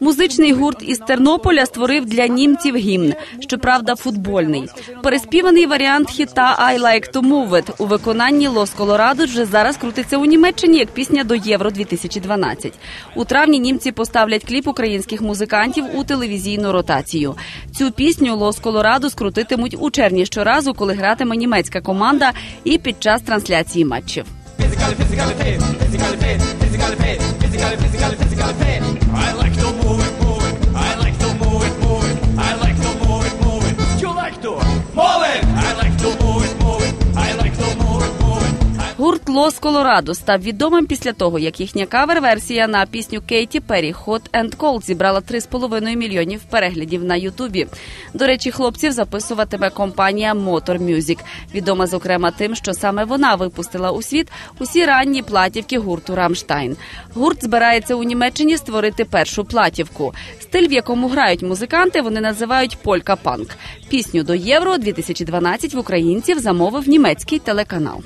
Музичний гурт із Тернополя створив для німців гімн, щоправда, футбольний. Переспіваний варіант хіта «I like to move it» у виконанні Лос Колорадо вже зараз крутиться у Німеччині як пісня до Євро 2012 У травні німці поставлять кліп українських музикантів у телевізійну ротацію. Цю пісню Лос Колорадо скрутитимуть у червні щоразу, коли гратиме німецька команда, і під час трансляції матчів. physically, physically fit, physically fit, physically fit, physically, physically, physically Гурт Лос Колорадо став відомим після того, як їхня кавер-версія на пісню Кейті Перрі «Hot and Cold» зібрала 3,5 мільйонів переглядів на Ютубі. До речі, хлопців записуватиме компанія Motor Music, відома зокрема тим, що саме вона випустила у світ усі ранні платівки гурту Рамштайн. Гурт збирається у Німеччині створити першу платівку. Стиль, в якому грають музиканти, вони називають полька-панк. Пісню до Євро 2012 в українців замовив німецький телеканал.